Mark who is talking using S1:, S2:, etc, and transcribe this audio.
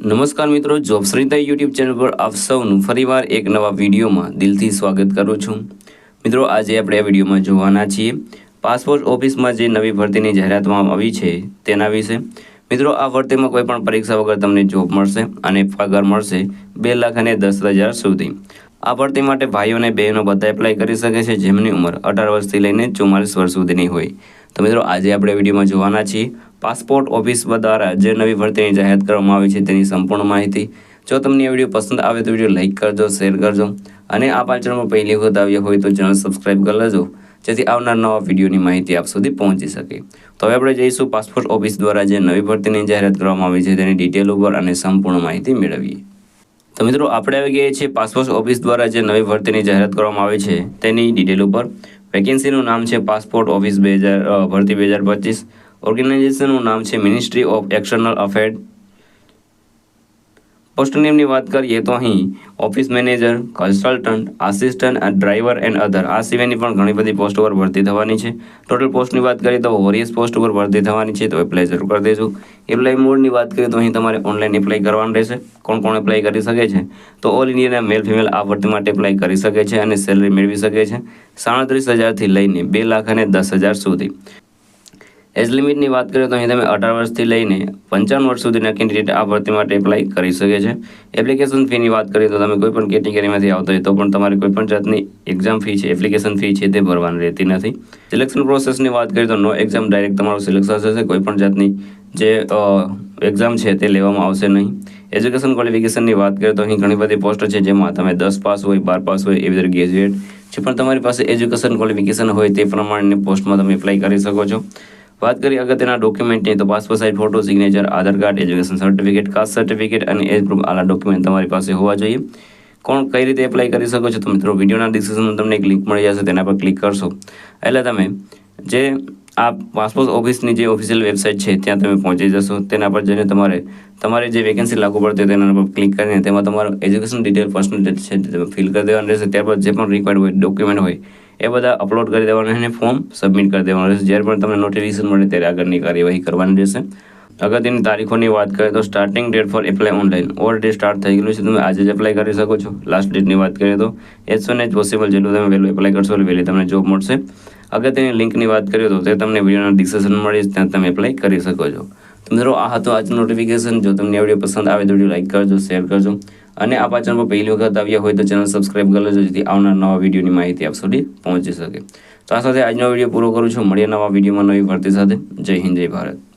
S1: નમસ્કાર મિત્રો job Sarita YouTube channel પર આપ સૌનું ફરીવાર એક નવા વિડીયોમાં દિલથી સ્વાગત કરું છું. મિત્રો, આજે આપણે આ વિડીયોમાં જોવાના છીએ પાસપોર્ટ ઓફિસમાં જે નવી ભરતીની જાહેરાતમાં આવી છે તેના વિશે. મિત્રો, આ ભરતીમાં કોઈ પણ પરીક્ષા વગર તમને જોબ મળશે અને પગાર મળશે બે લાખ અને દસ હજાર સુધી. આ ભરતી માટે ભાઈઓ અને બહેનો બધા એપ્લાય કરી શકે છે જેમની ઉંમર અઢાર વર્ષથી લઈને ચુમ્માલીસ વર્ષ સુધીની હોય. તો મિત્રો, આજે આપણે વિડીયોમાં જોવાના છીએ પાસપોર્ટ ઓફિસ દ્વારા જે નવી ભરતીની જાહેરાત કરવામાં આવી છે તેની સંપૂર્ણ માહિતી. જો તમને આ વીડિયો પસંદ આવે તો વીડિયો લાઇક કરજો, શેર કરજો અને આ ચેનલમાં પહેલી વખત આવ્યા હોય તો ચેનલ સબસ્ક્રાઇબ કરી લેજો, જેથી આવનાર નવા વિડીયોની માહિતી આપ સુધી પહોંચી શકે. તો હવે આપણે જઈશું પાસપોર્ટ ઓફિસ દ્વારા જે નવી ભરતીની જાહેરાત કરવામાં આવી છે તેની ડિટેલ ઉપર અને સંપૂર્ણ માહિતી મેળવીએ. તો મિત્રો, આપણે આવી ગયા છીએ પાસપોર્ટ ઓફિસ દ્વારા જે નવી ભરતીની જાહેરાત કરવામાં આવી છે તેની ડિટેલ ઉપર. વેકેન્સીનું નામ છે પાસપોર્ટ ઓફિસ બે હજાર ભરતી બે હજાર પચીસ. ઓર્ગેનાઇઝેશનનું નામ છે ministry of external affair post નેમની વાત કરીએ તો અહીં office manager consultant assistant driver and other આ સિવાયની પણ ઘણી બધી પોસ્ટ ઉપર ભરતી થવાની છે. ટોટલ પોસ્ટની વાત કરીએ તો વોરિયસ પોસ્ટ ઉપર ભરતી થવાની છે તો એપ્લાય જરૂર કરી દેજો એપ્લાય મોડની વાત કરીએ તો અહીં તમારે ઓનલાઈન એપ્લાય કરવાનું રહેશે. કોણ કોણ એપ્લાય કરી શકે છે? તો ઓલ ઇન્ડિયાના મેલ ફિમેલ આ ભરતી માટે એપ્લાય કરી શકે છે અને સેલરી મેળવી શકે છે. સાડત્રીસ હજારથી લઈને બે લાખ અને દસ હજાર સુધી. એજ લિમિટની વાત કરીએ તો અહીં તમે અઢાર વર્ષથી લઈને પંચાવન વર્ષ સુધીના કેન્ડિડેટ આ ભરતી માટે એપ્લાય કરી શકે છે. એપ્લિકેશન ફીની વાત કરીએ તો તમે કોઈ પણ કેટેગરીમાંથી આવતા હોય તો પણ તમારે કોઈ પણ જાતની એક્ઝામ ફી છે એપ્લિકેશન ફી છે તે ભરવાની રહેતી નથી. સિલેક્શન પ્રોસેસની વાત કરીએ તો નો એક્ઝામ ડાયરેક્ટ તમારું સિલેક્શન થશે કોઈ પણ જાતની જે એક્ઝામ છે તે લેવામાં આવશે નહીં. એજ્યુકેશન ક્વોલિફિકેશનની વાત કરીએ તો અહીં ઘણી બધી પોસ્ટ છે જેમાં તમે દસ પાસ હોય, બાર પાસ હોય એવી રીતે ગ્રેજ્યુએટ જે પણ તમારી પાસે એજ્યુકેશન ક્વોલિફિકેશન હોય તે પ્રમાણેની પોસ્ટમાં તમે એપ્લાય કરી શકો છો. વાત કરીએ અગત્યના ડોક્યુમેન્ટની તો passport size photo signature Aadhaar card education certificate caste certificate અને એજ પ્રૂફ આ ડોક્યુમેન્ટ તમારી પાસે હોવા જોઈએ. કોણ કઈ રીતે એપ્લાય કરી શકો છો તો મિત્રો વિડીયોના ડિસ્ક્રિપ્શનમાં તમને એક લિંક મળી જશે, તેના પર ક્લિક કરશો. એટલે તમે જે આ પાસપોર્ટ ઓફિસની જે ઓફિશિયલ વેબસાઇટ છે, ત્યાં તમે પહોંચી જશો. તેના પર જઈને તમારે તમારે જે વેકેન્સી લાગુ પડતી તેના પર ક્લિક કરીને તેમાં તમારું એજ્યુકેશન ડિટેલ પર્સનલ ડિટેલ છે તમે ફિલ કરી દેવાનું રહેશે. ત્યારબાદ જે પણ રિક્વાયર્ડ હોય ડોક્યુમેન્ટ હોય એ બધા અપલોડ કરી દેવાના અને ફોર્મ સબમિટ કરી દેવાનું રહેશે જ્યારે પણ તમને નોટિફિકેશન મળે ત્યારે આગળની કાર્યવાહી કરવાની રહેશે. અગત્યની તારીખોની વાત કરીએ તો starting date for apply online already start થઈ ગયેલું છે. તમે આજે જ એપ્લાય કરી શકો છો. લાસ્ટ ડેટની વાત કરીએ તો એઝ સોન એઝ પોસિબલ જેટલું તમે વહેલું એપ્લાય કરશો એટલે વહેલી તમને જોબ મળશે. અગત્યની લિંકની વાત કરીએ તો તે તમને વિડીયોના ડિસ્કશન મળી ત્યાં તમે એપ્લાય કરી શકો છો. તો મિત્રો, આ હતો આજનું નોટિફિકેશન જો તમને આ વીડિયો પસંદ આવે તો વીડિયો લાઇક કરજો શેર કરજો. અને આ પાચન પર પહેલી વખત આવ્યા હોય તો ચેનલ સબસ્ક્રાઇબ કરી લેજો, જેથી આવનાર નવા વિડીયોની માહિતી આપ સુધી પહોંચી શકે. તો આ સાથે આજનો વીડિયો પૂરો કરું છું. મળીએ નવા વિડીયોમાં નવી ભરતી સાથે. જય હિન્દ, જય ભારત.